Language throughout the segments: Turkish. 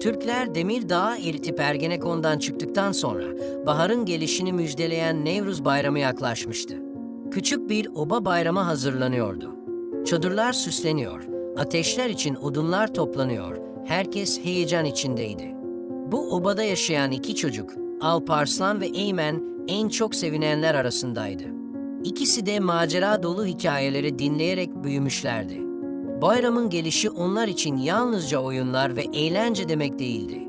Türkler Demirdağ eritip Ergenekon'dan çıktıktan sonra baharın gelişini müjdeleyen Nevruz Bayramı yaklaşmıştı. Küçük bir oba bayramı hazırlanıyordu. Çadırlar süsleniyor, ateşler için odunlar toplanıyor, herkes heyecan içindeydi. Bu obada yaşayan iki çocuk, Alparslan ve Eymen en çok sevinenler arasındaydı. İkisi de macera dolu hikayeleri dinleyerek büyümüşlerdi. Bayramın gelişi onlar için yalnızca oyunlar ve eğlence demek değildi.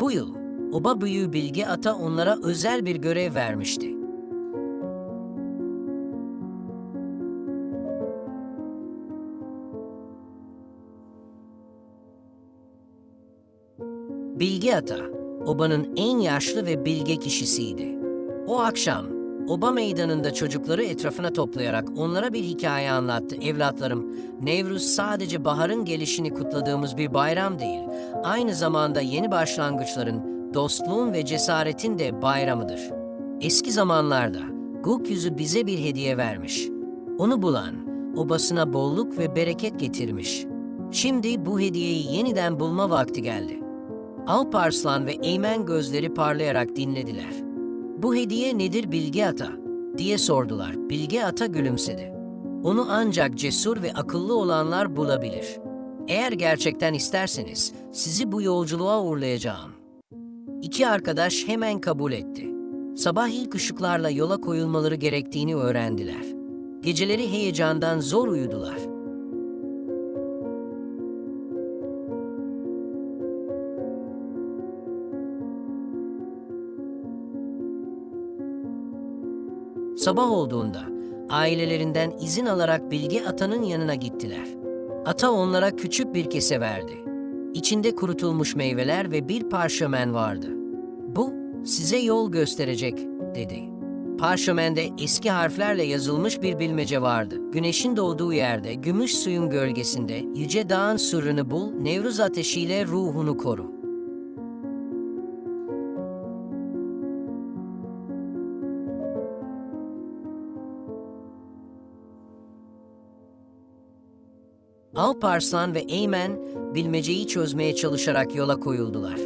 Bu yıl oba büyüğü Bilge Ata onlara özel bir görev vermişti. Bilge Ata, obanın en yaşlı ve bilge kişisiydi. O akşam oba meydanında çocukları etrafına toplayarak onlara bir hikaye anlattı. Evlatlarım, Nevruz sadece baharın gelişini kutladığımız bir bayram değil, aynı zamanda yeni başlangıçların, dostluğun ve cesaretin de bayramıdır. Eski zamanlarda gökyüzü bize bir hediye vermiş. Onu bulan, obasına bolluk ve bereket getirmiş. Şimdi bu hediyeyi yeniden bulma vakti geldi. Alparslan ve Eymen gözleri parlayarak dinlediler. Bu hediye nedir Bilge Ata? diye sordular. Bilge Ata gülümsedi. Onu ancak cesur ve akıllı olanlar bulabilir. Eğer gerçekten isterseniz sizi bu yolculuğa uğurlayacağım. İki arkadaş hemen kabul etti. Sabah ilk ışıklarla yola koyulmaları gerektiğini öğrendiler. Geceleri heyecandan zor uyudular. Sabah olduğunda ailelerinden izin alarak Bilge Ata'nın yanına gittiler. Ata onlara küçük bir kese verdi. İçinde kurutulmuş meyveler ve bir parşömen vardı. Bu size yol gösterecek dedi. Parşömende eski harflerle yazılmış bir bilmece vardı. Güneşin doğduğu yerde, gümüş suyun gölgesinde, yüce dağın sırrını bul, Nevruz ateşiyle ruhunu koru. Alparslan ve Eymen bilmeceyi çözmeye çalışarak yola koyuldular.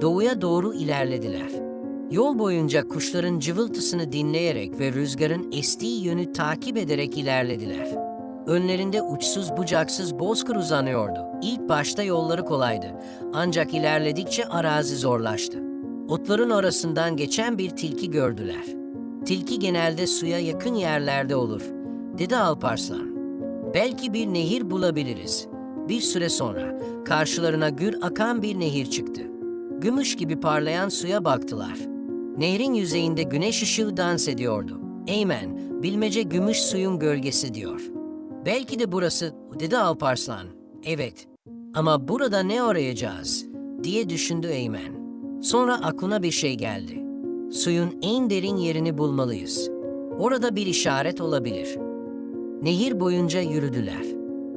Doğuya doğru ilerlediler. Yol boyunca kuşların cıvıltısını dinleyerek ve rüzgarın estiği yönü takip ederek ilerlediler. Önlerinde uçsuz bucaksız bozkır uzanıyordu. İlk başta yolları kolaydı. Ancak ilerledikçe arazi zorlaştı. Otların arasından geçen bir tilki gördüler. Tilki genelde suya yakın yerlerde olur, dedi Alparslan. Belki bir nehir bulabiliriz. Bir süre sonra karşılarına gür akan bir nehir çıktı. Gümüş gibi parlayan suya baktılar. Nehrin yüzeyinde güneş ışığı dans ediyordu. Eymen, bilmece gümüş suyun gölgesi diyor. Belki de burası, dedi Alparslan. Evet, ama burada ne arayacağız? diye düşündü Eymen. Sonra aklına bir şey geldi. Suyun en derin yerini bulmalıyız. Orada bir işaret olabilir. Nehir boyunca yürüdüler.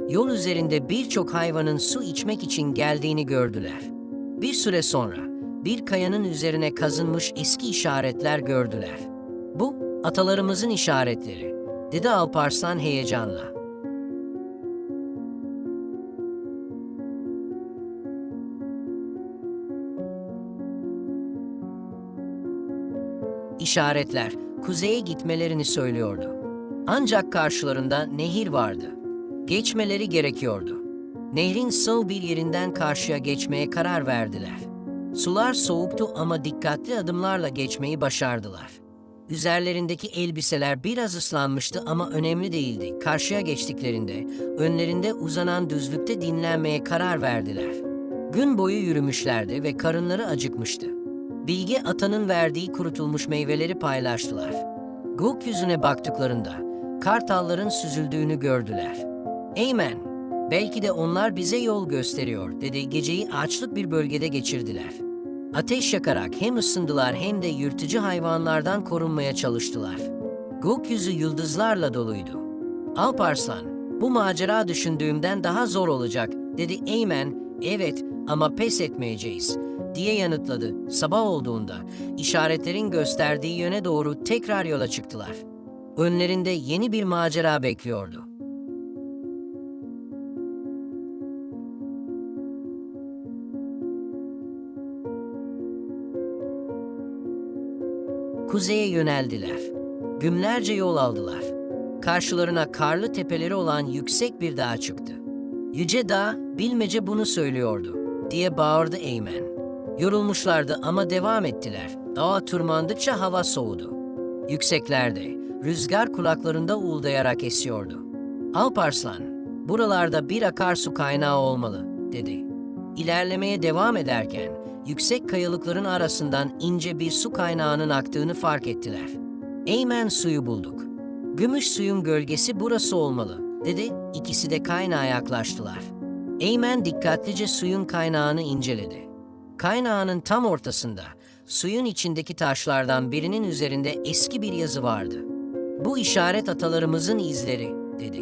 Yol üzerinde birçok hayvanın su içmek için geldiğini gördüler. Bir süre sonra bir kayanın üzerine kazınmış eski işaretler gördüler. Bu atalarımızın işaretleri, dedi Alparslan heyecanla. İşaretler kuzeye gitmelerini söylüyordu. Ancak karşılarında nehir vardı. Geçmeleri gerekiyordu. Nehrin sığ bir yerinden karşıya geçmeye karar verdiler. Sular soğuktu ama dikkatli adımlarla geçmeyi başardılar. Üzerlerindeki elbiseler biraz ıslanmıştı ama önemli değildi. Karşıya geçtiklerinde önlerinde uzanan düzlükte dinlenmeye karar verdiler. Gün boyu yürümüşlerdi ve karınları acıkmıştı. Bilge atanın verdiği kurutulmuş meyveleri paylaştılar. Gökyüzüne baktıklarında kartalların süzüldüğünü gördüler. Eymen, belki de onlar bize yol gösteriyor dedi geceyi ağaçlık bir bölgede geçirdiler. Ateş yakarak hem ısındılar hem de yırtıcı hayvanlardan korunmaya çalıştılar. Gökyüzü yıldızlarla doluydu. Alparslan, Bu macera düşündüğümden daha zor olacak, dedi Eymen. Evet ama pes etmeyeceğiz, diye yanıtladı. Sabah olduğunda işaretlerin gösterdiği yöne doğru tekrar yola çıktılar. Önlerinde yeni bir macera bekliyordu. Kuzeye yöneldiler. Günlerce yol aldılar. Karşılarına karlı tepeleri olan yüksek bir dağ çıktı. Yüce Dağ, bilmece bunu söylüyordu, diye bağırdı Eymen. Yorulmuşlardı ama devam ettiler. Dağa tırmandıkça hava soğudu. Yükseklerde, rüzgar kulaklarında uğuldayarak esiyordu. Alparslan, buralarda bir akarsu kaynağı olmalı, dedi. İlerlemeye devam ederken, yüksek kayalıkların arasından ince bir su kaynağının aktığını fark ettiler. Eymen suyu bulduk. Gümüş suyun gölgesi burası olmalı, dedi. İkisi de kaynağa yaklaştılar. Eymen dikkatlice suyun kaynağını inceledi. Kaynağının tam ortasında, suyun içindeki taşlardan birinin üzerinde eski bir yazı vardı. Bu işaret atalarımızın izleri, dedi.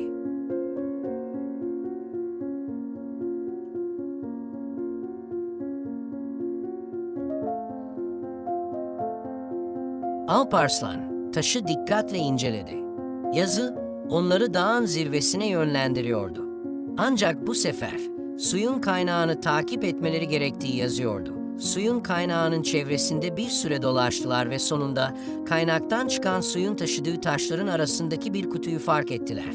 Alparslan taşı dikkatle inceledi. Yazı onları dağın zirvesine yönlendiriyordu. Ancak bu sefer suyun kaynağını takip etmeleri gerektiği yazıyordu. Suyun kaynağının çevresinde bir süre dolaştılar ve sonunda kaynaktan çıkan suyun taşıdığı taşların arasındaki bir kutuyu fark ettiler.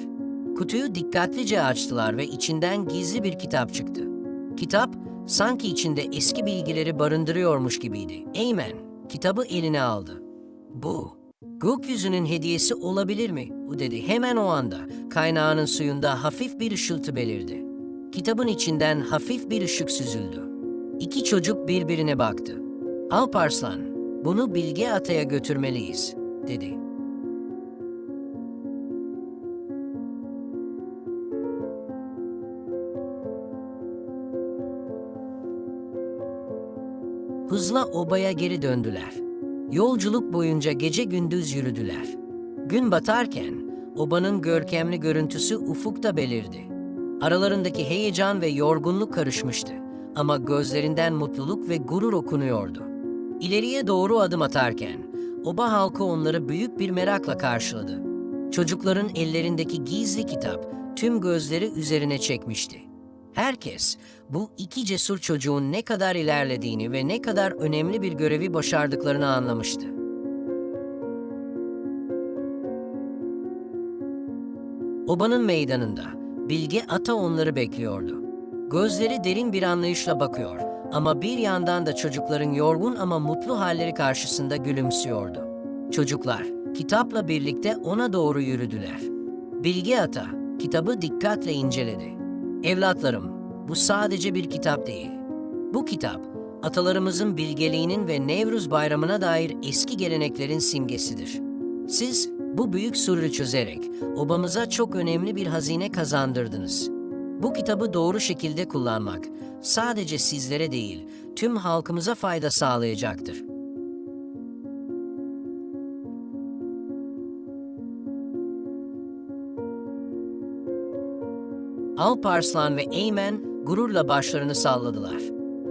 Kutuyu dikkatlice açtılar ve içinden gizli bir kitap çıktı. Kitap sanki içinde eski bilgileri barındırıyormuş gibiydi. Eymen kitabı eline aldı. Bu, gökyüzünün hediyesi olabilir mi? O dedi. Hemen o anda kaynağının suyunda hafif bir ışıltı belirdi. Kitabın içinden hafif bir ışık süzüldü. İki çocuk birbirine baktı. Alparslan, bunu Bilge Ata'ya götürmeliyiz, dedi. Hızla obaya geri döndüler. Yolculuk boyunca gece gündüz yürüdüler. Gün batarken obanın görkemli görüntüsü ufukta belirdi. Aralarındaki heyecan ve yorgunluk karışmıştı ama gözlerinden mutluluk ve gurur okunuyordu. İleriye doğru adım atarken oba halkı onları büyük bir merakla karşıladı. Çocukların ellerindeki gizli kitap tüm gözleri üzerine çekmişti. Herkes bu iki cesur çocuğun ne kadar ilerlediğini ve ne kadar önemli bir görevi başardıklarını anlamıştı. Obanın meydanında Bilge Ata onları bekliyordu. Gözleri derin bir anlayışla bakıyor ama bir yandan da çocukların yorgun ama mutlu halleri karşısında gülümsüyordu. Çocuklar kitapla birlikte ona doğru yürüdüler. Bilge Ata kitabı dikkatle inceledi. Evlatlarım, bu sadece bir kitap değil. Bu kitap, atalarımızın bilgeliğinin ve Nevruz Bayramı'na dair eski geleneklerin simgesidir. Siz bu büyük sırrı çözerek obamıza çok önemli bir hazine kazandırdınız. Bu kitabı doğru şekilde kullanmak sadece sizlere değil, tüm halkımıza fayda sağlayacaktır. Alparslan ve Eymen gururla başlarını salladılar.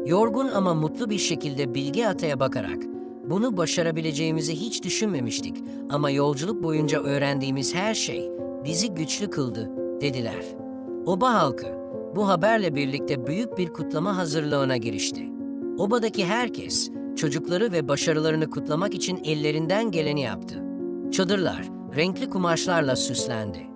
Yorgun ama mutlu bir şekilde Bilge Ata'ya bakarak, bunu başarabileceğimizi hiç düşünmemiştik ama yolculuk boyunca öğrendiğimiz her şey bizi güçlü kıldı, dediler. Oba halkı bu haberle birlikte büyük bir kutlama hazırlığına girişti. Obadaki herkes çocukları ve başarılarını kutlamak için ellerinden geleni yaptı. Çadırlar renkli kumaşlarla süslendi.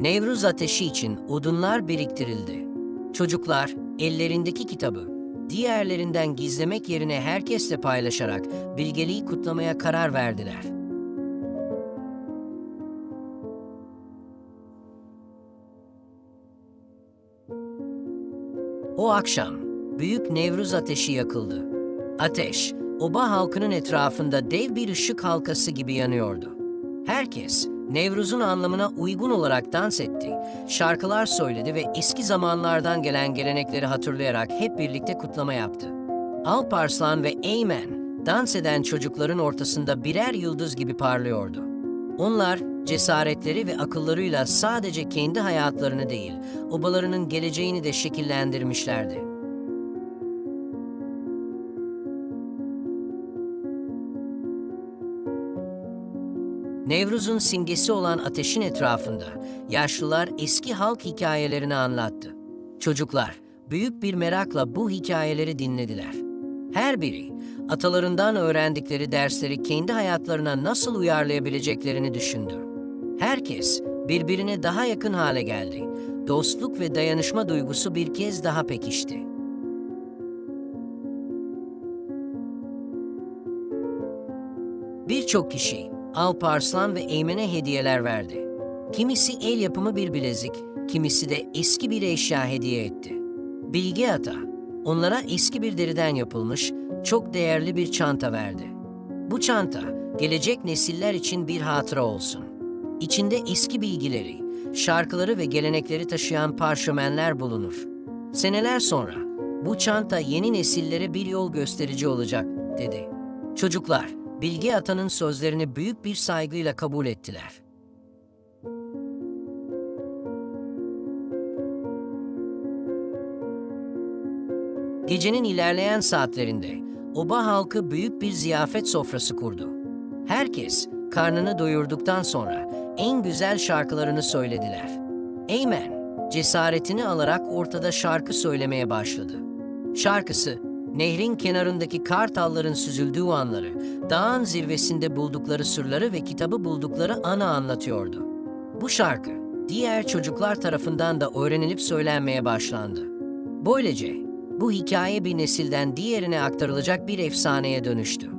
Nevruz ateşi için odunlar biriktirildi. Çocuklar ellerindeki kitabı diğerlerinden gizlemek yerine herkesle paylaşarak bilgeliği kutlamaya karar verdiler. O akşam büyük Nevruz ateşi yakıldı. Ateş, oba halkının etrafında dev bir ışık halkası gibi yanıyordu. Herkes Nevruz'un anlamına uygun olarak dans etti, şarkılar söyledi ve eski zamanlardan gelen gelenekleri hatırlayarak hep birlikte kutlama yaptı. Alparslan ve Eymen dans eden çocukların ortasında birer yıldız gibi parlıyordu. Onlar cesaretleri ve akıllarıyla sadece kendi hayatlarını değil, obalarının geleceğini de şekillendirmişlerdi. Nevruz'un simgesi olan ateşin etrafında yaşlılar eski halk hikayelerini anlattı. Çocuklar büyük bir merakla bu hikayeleri dinlediler. Her biri atalarından öğrendikleri dersleri kendi hayatlarına nasıl uyarlayabileceklerini düşündü. Herkes birbirine daha yakın hale geldi. Dostluk ve dayanışma duygusu bir kez daha pekişti. Birçok kişi Alparslan ve Eymen'e hediyeler verdi. Kimisi el yapımı bir bilezik, kimisi de eski bir eşya hediye etti. Bilge Ata onlara eski bir deriden yapılmış çok değerli bir çanta verdi. Bu çanta gelecek nesiller için bir hatıra olsun. İçinde eski bilgileri, şarkıları ve gelenekleri taşıyan parşömenler bulunur. Seneler sonra bu çanta yeni nesillere bir yol gösterici olacak, dedi. Çocuklar, Bilge Ata'nın sözlerini büyük bir saygıyla kabul ettiler. Gecenin ilerleyen saatlerinde oba halkı büyük bir ziyafet sofrası kurdu. Herkes karnını doyurduktan sonra en güzel şarkılarını söylediler. Eymen cesaretini alarak ortada şarkı söylemeye başladı. Şarkısı nehrin kenarındaki kartalların süzüldüğü anları, dağın zirvesinde buldukları sırları ve kitabı buldukları ana anlatıyordu. Bu şarkı diğer çocuklar tarafından da öğrenilip söylenmeye başlandı. Böylece bu hikaye bir nesilden diğerine aktarılacak bir efsaneye dönüştü.